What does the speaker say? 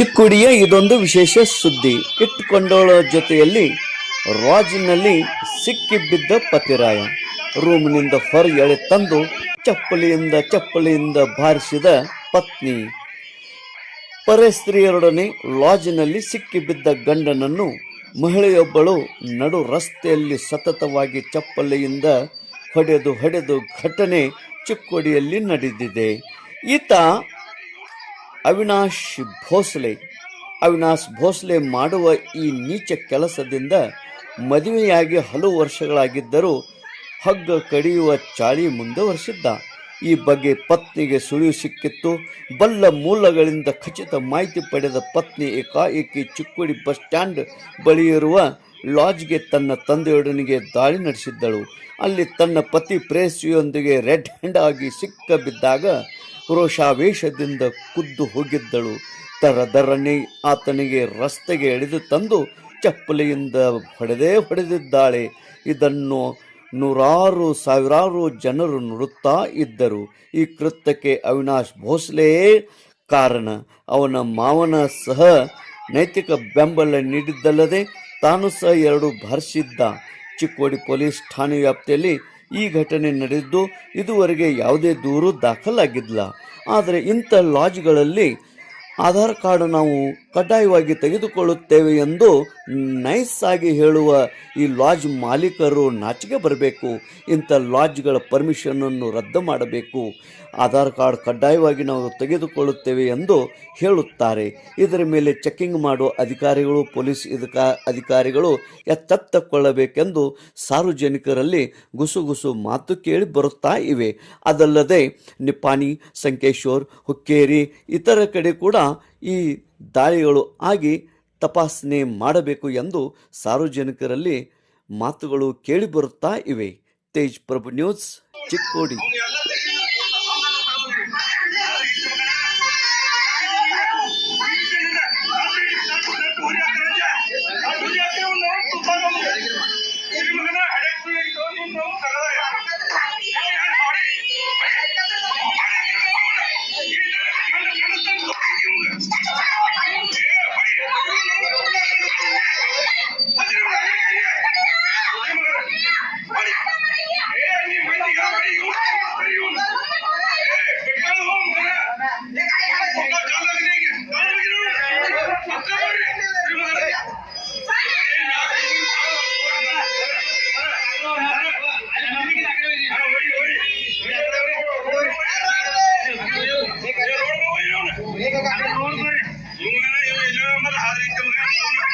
ಚಿಕ್ಕೋಡಿಯ ಇದೊಂದು ವಿಶೇಷ ಸುದ್ದಿ. ಇಟ್ಟುಕೊಂಡವಳ ಜೊತೆಯಲ್ಲಿ ರಾಜಿನಲ್ಲಿ ಸಿಕ್ಕಿಬಿದ್ದ ಪತಿರಾಯ. ರೂಮಿನಿಂದ ಹೊರ ಎಳೆ ತಂದು ಚಪ್ಪಲಿಯಿಂದ ಚಪ್ಪಲಿಯಿಂದ ಬಾರಿಸಿದ ಪತ್ನಿ. ಪರಸ್ತ್ರೀಯರೊಡನೆ ಲಾಜಿನಲ್ಲಿ ಸಿಕ್ಕಿಬಿದ್ದ ಗಂಡನನ್ನು ಮಹಿಳೆಯೊಬ್ಬಳು ನಡು ರಸ್ತೆಯಲ್ಲಿ ಸತತವಾಗಿ ಚಪ್ಪಲಿಯಿಂದ ಹೊಡೆದು ಹೊಡೆದು ಘಟನೆ ಚಿಕ್ಕೋಡಿಯಲ್ಲಿ ನಡೆದಿದೆ. ಈತ ಅವಿನಾಶ್ ಭೋಸ್ಲೆ. ಅವಿನಾಶ್ ಭೋಸ್ಲೆ ಮಾಡುವ ಈ ನೀಚ ಕೆಲಸದಿಂದ ಮದುವೆಯಾಗಿ ಹಲವು ವರ್ಷಗಳಾಗಿದ್ದರೂ ಹಗ್ಗ ಕಡಿಯುವ ಚಾಳಿ ಮುಂದುವರೆಸಿದ್ದ. ಈ ಬಗ್ಗೆ ಪತ್ನಿಗೆ ಸುಳಿವು ಸಿಕ್ಕಿತ್ತು. ಬಲ್ಲ ಮೂಲಗಳಿಂದ ಖಚಿತ ಮಾಹಿತಿ ಪಡೆದ ಪತ್ನಿ ಏಕಾಏಕಿ ಚಿಕ್ಕುಡಿ ಬಸ್ ಸ್ಟ್ಯಾಂಡ್ ಬಳಿ ಇರುವ ಲಾಡ್ಜ್ಗೆ ತನ್ನ ತಂದೆಯೊಡನಿಗೆ ದಾಳಿ ನಡೆಸಿದ್ದಳು. ಅಲ್ಲಿ ತನ್ನ ಪತಿ ಪ್ರೇಯಸಿಯೊಂದಿಗೆ ರೆಡ್ ಹ್ಯಾಂಡ್ ಆಗಿ ಸಿಕ್ಕ ಬಿದ್ದಾಗ ರೋಷಾವೇಶದಿಂದ ಕುದ್ದು ಹೋಗಿದ್ದಳು. ತರದರನೆ ಆತನಿಗೆ ರಸ್ತೆಗೆ ಎಳೆದು ತಂದು ಚಪ್ಪಲಿಯಿಂದ ಹೊಡೆದೇ ಹೊಡೆದಿದ್ದಾಳೆ. ಇದನ್ನು ನೂರಾರು ಸಾವಿರಾರು ಜನರು ನೋಡುತ್ತಾ ಇದ್ದರು. ಈ ಕೃತ್ಯಕ್ಕೆ ಅವಿನಾಶ್ ಭೋಸ್ಲೆಯೇ ಕಾರಣ. ಅವನ ಮಾವನ ಸಹ ನೈತಿಕ ಬೆಂಬಲ ನೀಡಿದ್ದಲ್ಲದೆ ತಾನು ಸಹ ಎರಡು ಭರಿಸಿದ್ದ. ಚಿಕ್ಕೋಡಿ ಪೊಲೀಸ್ ಠಾಣೆ ವ್ಯಾಪ್ತಿಯಲ್ಲಿ ಈ ಘಟನೆ ನಡೆದಿದ್ದು ಇದುವರೆಗೆ ಯಾವುದೇ ದೂರು ದಾಖಲಾಗಿಲ್ಲ ಆದರೆ ಇಂಥ ಲಾಜ್ಗಳಲ್ಲಿ ಆಧಾರ್ ಕಾರ್ಡ್ ನಾವು ಕಡ್ಡಾಯವಾಗಿ ತೆಗೆದುಕೊಳ್ಳುತ್ತೇವೆ ಎಂದು ನೈಸ್ ಆಗಿ ಹೇಳುವ ಈ ಲಾಡ್ಜ್ ಮಾಲೀಕರು ನಾಚಿಕೆ ಬರಬೇಕು. ಇಂಥ ಲಾಡ್ಜ್ಗಳ ಪರ್ಮಿಷನನ್ನು ರದ್ದು ಮಾಡಬೇಕು. ಆಧಾರ್ ಕಾರ್ಡ್ ಕಡ್ಡಾಯವಾಗಿ ನಾವು ತೆಗೆದುಕೊಳ್ಳುತ್ತೇವೆ ಎಂದು ಹೇಳುತ್ತಾರೆ. ಇದರ ಮೇಲೆ ಚೆಕ್ಕಿಂಗ್ ಮಾಡುವ ಅಧಿಕಾರಿಗಳು, ಪೊಲೀಸ್ ಇದಕ ಅಧಿಕಾರಿಗಳು ಎಚ್ಚೆತ್ತುಕೊಳ್ಳಬೇಕೆಂದು ಸಾರ್ವಜನಿಕರಲ್ಲಿ ಗುಸುಗುಸು ಮಾತು ಕೇಳಿ ಬರುತ್ತಾ ಇವೆ. ಅದಲ್ಲದೆ ನಿಪ್ಪಾಣಿ, ಸಂಕೇಶ್ವರ್, ಹುಕ್ಕೇರಿ, ಇತರ ಕಡೆ ಕೂಡ ಈ ದಾಳಿಗಳು ಆಗಿ ತಪಾಸಣೆ ಮಾಡಬೇಕು ಎಂದು ಸಾರ್ವಜನಿಕರಲ್ಲಿ ಮಾತುಗಳು ಕೇಳಿಬರುತ್ತಾ ಇವೆ. ತೇಜ್ ಪ್ರಭು ನ್ಯೂಸ್ ಚಿಕ್ಕೋಡಿ. हाजिर कौन करे लूँगा ना ये जो मतलब